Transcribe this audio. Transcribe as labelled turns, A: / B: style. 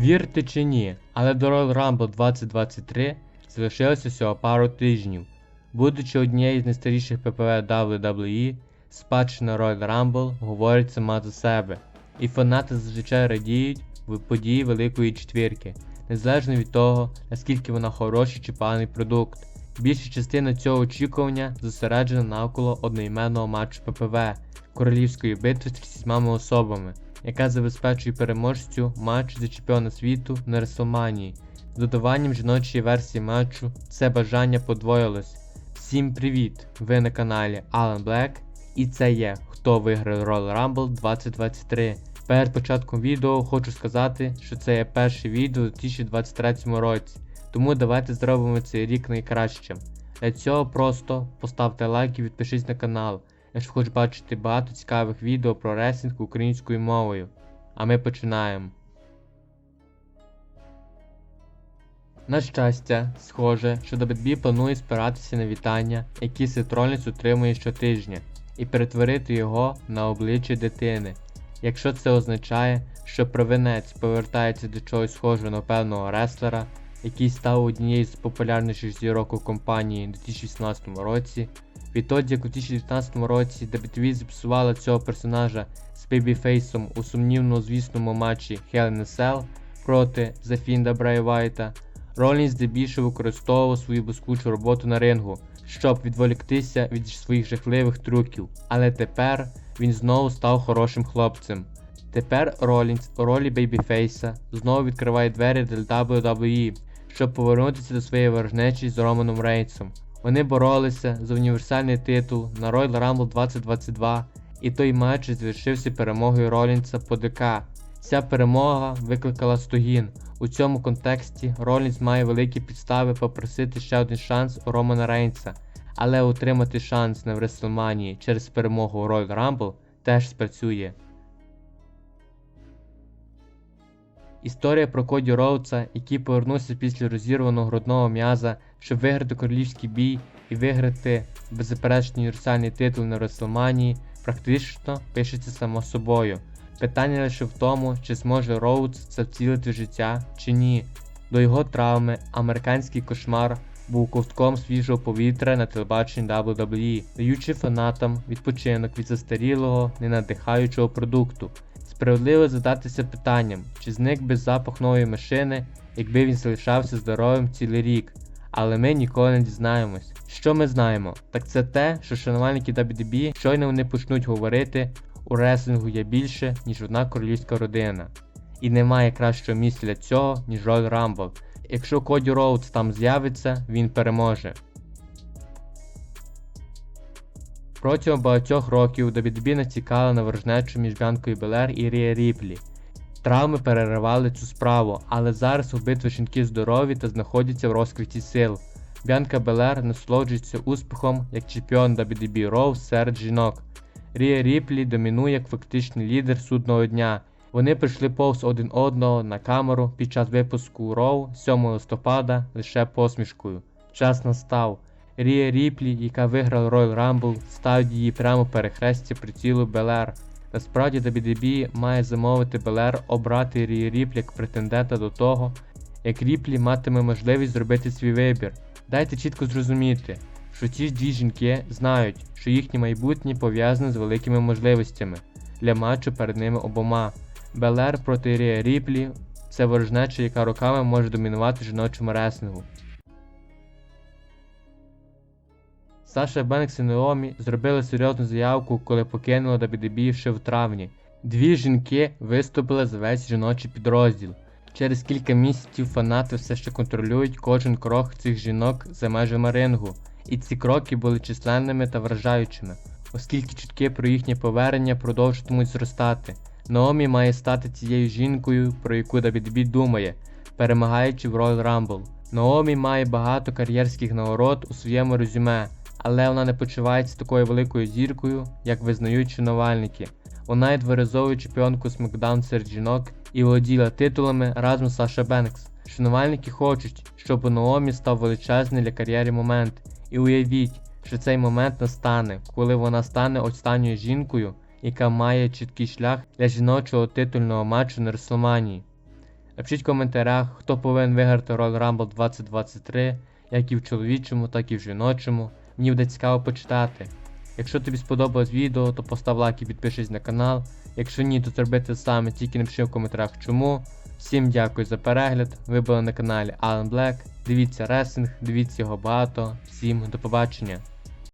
A: Вірте чи ні, але до Royal Rumble 2023 залишилося всього пару тижнів. Будучи однією з найстаріших ППВ WWE, спадщина Royal Rumble говорить сама за себе, і фанати зазвичай радіють в події Великої Четвірки, незалежно від того, наскільки вона хороший чи поганий продукт. Більша частина цього очікування зосереджена навколо одноіменного матчу ППВ королівської битви з 30 особами, яка забезпечує переможцю матч за чемпіона світу на Реслманії. З додаванням жіночої версії матчу це бажання подвоїлось. Всім привіт! Ви на каналі Alan Black і це є Хто виграє Royal Rumble 2023. Перед початком відео хочу сказати, що це є перше відео у 2023 році, тому давайте зробимо цей рік найкращим. Для цього просто поставте лайк і підпишись на канал, якщо хочеш бачити багато цікавих відео про ресінг українською мовою. А ми починаємо. На щастя, схоже, що WB планує спиратися на вітання, які Сетроліс отримує щотижня, і перетворити його на обличчя дитини. Якщо це означає, що провинець повертається до чогось схожого на певного реслера, який став однією з популярніших зірок у компанії у 2018 році, відтоді як у 2019 році WWE зіпсувала цього персонажа з бейбіфейсом у сумнівно звісному матчі Hell in a Cell проти The Fiend Брай Вайта, Ролінс здебільшого використовував свою блискучу роботу на рингу, щоб відволіктися від своїх жахливих трюків, але тепер він знову став хорошим хлопцем. Тепер Ролінс у ролі бейбіфейса знову відкриває двері для WWE, щоб повернутися до своєї ворожнечі з Романом Рейнсом. Вони боролися за універсальний титул на Royal Rumble 2022, і той матч завершився перемогою Ролінса по ДК. Ця перемога викликала стогін. У цьому контексті Ролінс має великі підстави попросити ще один шанс у Романа Рейнса, але отримати шанс на Вреслманії через перемогу у Royal Rumble теж спрацює. Історія про Коді Роудса, який повернувся після розірваного грудного м'яза, щоб виграти королівський бій і виграти беззаперечний універсальний титул на Реслманії, практично пишеться само собою. Питання лише в тому, чи зможе Роудс це вцілити в життя чи ні. До його травми американський кошмар був ковтком свіжого повітря на телебаченні WWE, даючи фанатам відпочинок від застарілого, ненадихаючого продукту. Справедливо задатися питанням, чи зник би запах нової машини, якби він залишався здоровим цілий рік. Але ми ніколи не дізнаємось. Що ми знаємо? Так це те, що шанувальники WWE щойно вони почнуть говорити, у реслінгу є більше, ніж одна королівська родина. І немає кращого місця для цього, ніж Royal Rumble. Якщо Коді Роудс там з'явиться, він переможе. Протягом багатьох років WWE націкала на ворожнечу між Бянкою Белер і Рія Ріплі. Травми переривали цю справу, але зараз обидва жінки здорові та знаходяться в розквіті сил. Бянка Белер насолоджується успіхом як чемпіон WWE Raw серед жінок. Рія Ріплі домінує як фактичний лідер судного дня. Вони прийшли повз один одного на камеру під час випуску Raw 7 листопада лише посмішкою. Час настав. Рія Ріплі, яка виграла Royal Rumble, ставить її прямо перехресті прицілу Белер. Насправді WWE має замовити Белер обрати Рії Ріплі як претендента до того, як Ріплі матиме можливість зробити свій вибір. Дайте чітко зрозуміти, що ці дві жінки знають, що їхнє майбутнє пов'язане з великими можливостями для матчу перед ними обома. Белер проти Рія Ріплі це ворожнеча, яка роками може домінувати жіночому реслінгу. Саша Бенкс і Наомі зробили серйозну заявку, коли покинули WWE ще в травні. Дві жінки виступили за весь жіночий підрозділ. Через кілька місяців фанати все ще контролюють кожен крок цих жінок за межами рингу, і ці кроки були численними та вражаючими, оскільки чутки про їхнє повернення продовжуватимуть зростати. Наомі має стати цією жінкою, про яку WWE думає, перемагаючи в Royal Rumble. Наомі має багато кар'єрських нагород у своєму резюме, але вона не почувається такою великою зіркою, як визнають шанувальники. Вона є дворазовою чемпіонкою SmackDown серед жінок і володіла титулами разом з Саша Бенкс. Шанувальники хочуть, щоб у Наомі став величезний для кар'єри момент. І уявіть, що цей момент настане, коли вона стане останньою жінкою, яка має чіткий шлях для жіночого титульного матчу на Реслманії. Напишіть в коментарях, хто повинен виграти Royal Rumble 2023, як і в чоловічому, так і в жіночому. Мені буде цікаво почитати. Якщо тобі сподобалось відео, то постав лайк і підпишись на канал. Якщо ні, то зроби саме, тільки напиши в коментарях чому. Всім дякую за перегляд. Ви були на каналі Alan Black. Дивіться ресинг, дивіться його багато. Всім до побачення.